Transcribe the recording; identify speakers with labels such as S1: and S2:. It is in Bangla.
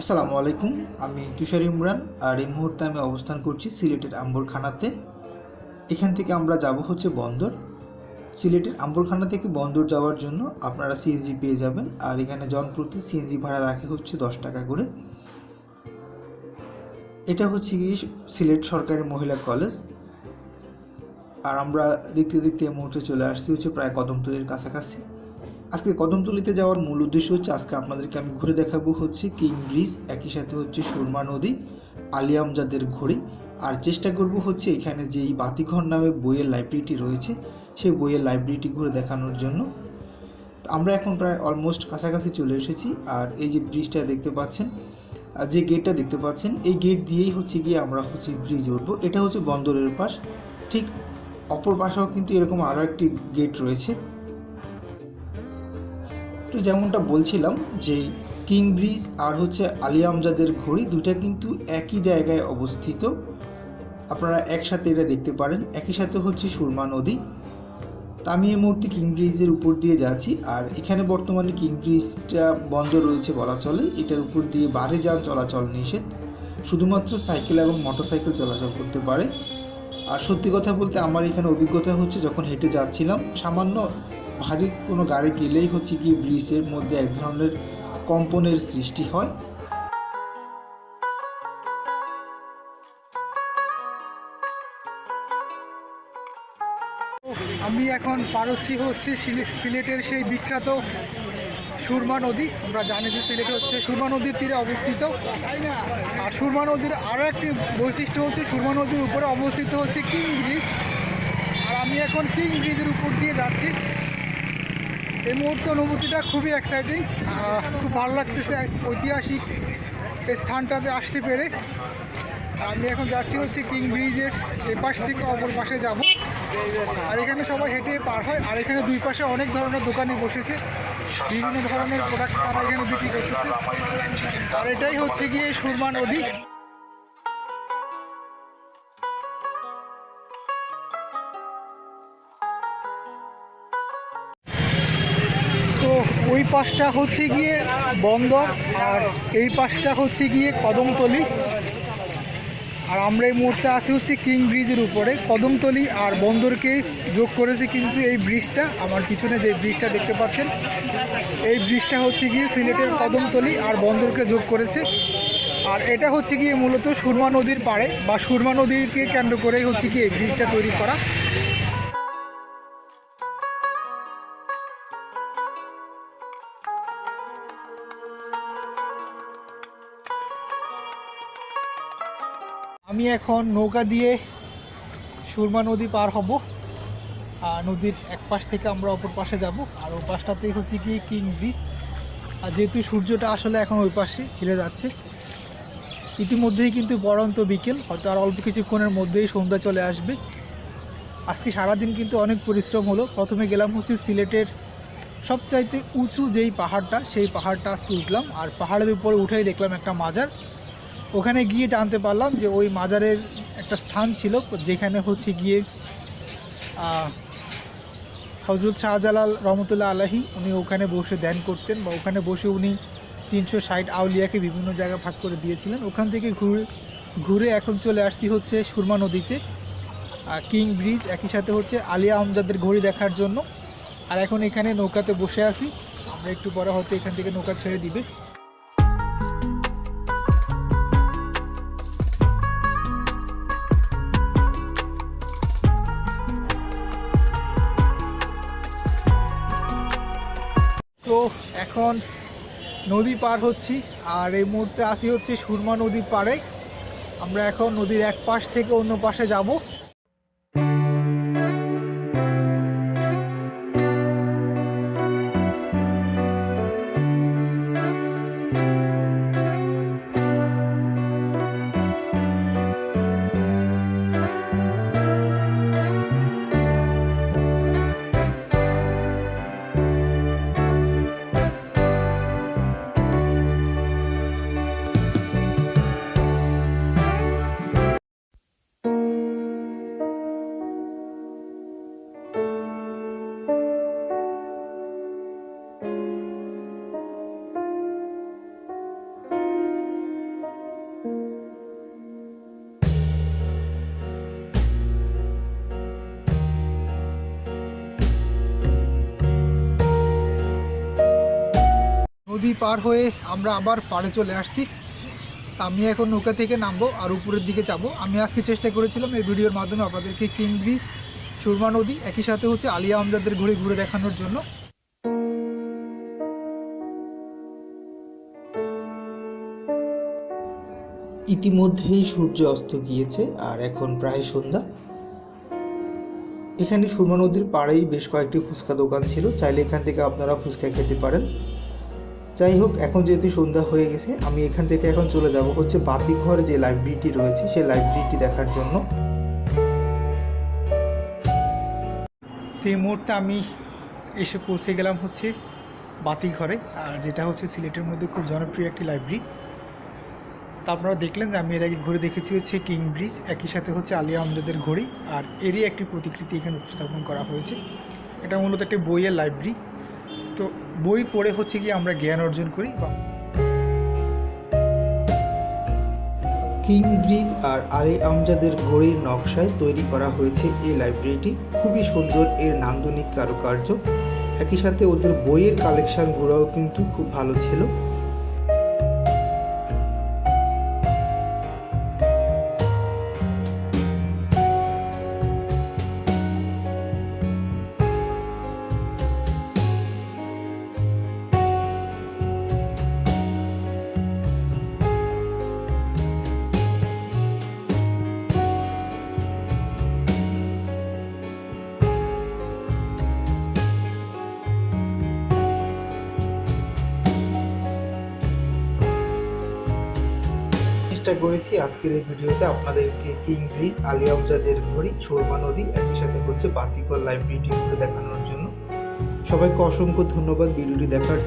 S1: আসসালামু আলাইকুম, আমি তুষার ইমরান আর এই মুহূর্তে আমি অবস্থান করছি সিলেটের আম্বরখানাতে। এখান থেকে আমরা যাব হচ্ছে বন্দর। সিলেটের আম্বরখানা থেকে বন্দর যাওয়ার জন্য আপনারা সিএনজি পেয়ে যাবেন আর এখানে জনপ্রতি সিএনজি ভাড়া রাখে হচ্ছে দশ টাকা করে। এটা হচ্ছে কি সিলেট সরকারি মহিলা কলেজ। আর আমরা দেখতে দেখতে এই মুহূর্তে চলে আসছি হচ্ছে প্রায় কদমতলির কাছাকাছি। আজকে কদমতলিতে যাওয়ার মূল উদ্দেশ্য হচ্ছে, আজকে আপনাদেরকে আমি ঘুরে দেখাবো হচ্ছে কিং ব্রিজ, একই সাথে হচ্ছে সুরমা নদী আলিয়ামজাদের ঘড়ি। আর চেষ্টা করব হচ্ছে এখানে যে এই বাতিঘর নামে বইয়ের লাইব্রেরিটি রয়েছে, সেই বইয়ের লাইব্রেরিটি ঘুরে দেখানোর জন্য। আমরা এখন প্রায় অলমোস্ট কাছাকাছি চলে এসেছি, আর এই যে ব্রিজটা দেখতে পাচ্ছেন, আর যে গেটটা দেখতে পাচ্ছেন, এই গেট দিয়েই হচ্ছে গিয়ে আমরা হচ্ছে ব্রিজ উঠবো। এটা হচ্ছে বন্দরের পাশ, ঠিক অপর পাশেও কিন্তু এরকম আরও একটি গেট রয়েছে। তো যেমনটা বলছিলাম যে কিং ব্রিজ আর হচ্ছে আলী আমজাদের ঘড়ি দুটা কিন্তু একই জায়গায় অবস্থিত। আপনারা একসাথে এটা দেখতে পারেন। একই সাথে হচ্ছে সুরমা নদী। তা আমি এই মুহূর্তে কিং ব্রিজের উপর দিয়ে যাচ্ছি। আর এখানে বর্তমানে কিং ব্রিজটা বন্ধ রয়েছে বলা চলে। এটার উপর দিয়ে বারে যান চলাচল নিষেধ। শুধুমাত্র সাইকেল এবং মোটরসাইকেল চলাচল করতে পারে। আর সত্যি কথা বলতে আমার এখানে অভিজ্ঞতা হচ্ছে যখন হেঁটে যাচ্ছিলাম, সামান্য ভারী কোনো গাড়ি গেলেই হচ্ছে কি ব্রিজের মধ্যে এক ধরনের কম্পনের সৃষ্টি হয়।
S2: আমি এখন পার হচ্ছি হচ্ছে সিলেটের সেই বিখ্যাত সুরমা নদী। আমরা জানি যে সিলেট হচ্ছে সুরমা নদীর তীরে অবস্থিত। আর সুরমা নদীর আরও একটি বৈশিষ্ট্য হচ্ছে সুরমা নদীর উপরে অবস্থিত হচ্ছে কিং ব্রিজ আর আমি এখন কিং ব্রিজের উপর দিয়ে যাচ্ছি। এই মুহূর্তে অনুভূতিটা খুবই এক্সাইটিং খুব ভালো লাগতেছে ঐতিহাসিক এই স্থানটাতে আসতে পেরে। আমি এখন যাচ্ছি হচ্ছে কিং ব্রিজের এ পাশ থেকে অপর পাশে যাব। আর এখানে সবাই হেঁটে পার হয়, আর এখানে দুই পাশে অনেক ধরনের দোকানে বসেছে। বিভিন্ন ধরনের প্রোডাক্ট তারা এখানে বিক্রি করতেছে। আর এটাই হচ্ছে গিয়ে সুরমা নদী। ওই পাশটা হচ্ছে গিয়ে বন্দর, আর এই পাশটা হচ্ছে গিয়ে কদমতলি। আর আমরা এই মুহূর্তে আছি হচ্ছে কিং ব্রিজের উপরে। কদমতলি আর বন্দরকে যোগ করেছে কিন্তু এই ব্রিজটা, আমার পিছনে যে ব্রিজটা দেখতে পাচ্ছেন, এই ব্রিজটা হচ্ছে গিয়ে সিলেটের কদমতলি আর বন্দরকে যোগ করেছে। আর এটা হচ্ছে গিয়ে মূলত সুরমা নদীর পাড়ে, বা সুরমা নদীকে কেন্দ্র করেই হচ্ছে গিয়ে এই ব্রিজটা তৈরি করা। আমি এখন নৌকা দিয়ে সুরমা নদী পার হব। আর নদীর এক পাশ থেকে আমরা অপর পাশে যাব। আর ওই পাশটাতেই হচ্ছে কি কিং ব্রিজ। আর যেহেতু সূর্যটা আসলে এখন ওই পাশে ফিরে যাচ্ছে, ইতিমধ্যেই কিন্তু বরন্ত বিকেল। হয়তো আর অল্প কিছুক্ষণের মধ্যেই সন্ধ্যা চলে আসবে। আজকে সারাদিন কিন্তু অনেক পরিশ্রম হলো। প্রথমে গেলাম হচ্ছে সিলেটের সবচাইতে উঁচু যেই পাহাড়টা, সেই পাহাড়টা আজকে উঠলাম। আর পাহাড়ের উপরে উঠেই দেখলাম একটা মাজার। ওখানে গিয়ে জানতে পারলাম যে ওই মাজারের একটা স্থান ছিল, যেখানে হচ্ছে গিয়ে হজরত শাহজালাল রহমতুল্লাহ আলাহি উনি ওখানে বসে ধ্যান করতেন বা ওখানে বসে উনি তিনশো ষাট আউলিয়াকে বিভিন্ন জায়গায় ভাগ করে দিয়েছিলেন। ওখান থেকে ঘুরে ঘুরে এখন চলে আসছি হচ্ছে সুরমা নদীতে কিং ব্রিজ, একই সাথে হচ্ছে আলিয়া আমজাদের ঘড়ি দেখার জন্য। আর এখন এখানে নৌকাতে বসে আছি। আমরা একটু পরে হয়তো এখান থেকে নৌকা ছেড়ে দিবে। এখন নদী পার হচ্ছি, আর এই মুহূর্তে আসি হচ্ছে সুরমা নদীর পাড়ে। আমরা এখন নদীর এক পাশ থেকে অন্য পাশে যাব। নদী পার হয়ে আমরা আবার পাড়ে চলে আসছি। আমি এখন নৌকা থেকে নামবো আর উপরের দিকে যাব। আমি আজকে চেষ্টা করেছিলাম এই ভিডিওর মাধ্যমে আপনাদেরকে কিং ব্রিজ, সুরমা নদী, একই সাথে হচ্ছে আলিয়া আমজাদের ঘুরে ঘুরে দেখানোর জন্য।
S1: ইতিমধ্যেই সূর্য অস্ত গিয়েছে আর এখন প্রায় সন্ধ্যা। এখানে সুরমা নদীর পাড়েই বেশ কয়েকটি ফুচকা দোকান ছিল। চাইলে এখান থেকে আপনারা ফুচকা খেতে পারেন। যাই হোক, এখন যেহেতু সন্ধ্যা হয়ে গেছে, আমি এখান থেকে এখন চলে যাব হচ্ছে বাতিঘর যে লাইব্রেরিটি রয়েছে, সেই লাইব্রেরিটি দেখার জন্য।
S2: এই মুহূর্তে আমি এসে পৌঁছে গেলাম হচ্ছে বাতিঘরে, আর যেটা হচ্ছে সিলেটের মধ্যে খুব জনপ্রিয় একটি লাইব্রেরি তা আপনারা দেখলেন যে আমি এর আগে ঘুরে দেখেছি হচ্ছে কিং ব্রিজ একই সাথে হচ্ছে আলিয়া আমজাদের ঘড়ি, আর এরই একটি প্রতিকৃতি এখানে উপস্থাপন করা হয়েছে। এটা মূলত একটি বইয়ের লাইব্রেরি তো বই পড়ে হচ্ছে কি আমরা জ্ঞান অর্জন করি বা
S1: কিং ব্রিজ আর আলী আমজাদের ঘড়ির নকশায় তৈরি করা হয়েছে এই লাইব্রেরিটি। খুবই সুন্দর, এর নান্দনিক কারুকার্য। একই সাথে ওদের বইয়ের কালেকশনগুলোও কিন্তু খুব ভালো ছিল। চেষ্টা করেছি আজকের এই ভিডিওতে আপনাদেরকে কিং ব্রিজ আলী আমজাদের ঘড়ি, সুরমা নদী একই সাথে হচ্ছে বাতিকর লাইব্রেরিটি ঘুরে দেখানোর জন্য। সবাইকে অসংখ্য ধন্যবাদ ভিডিওটি দেখার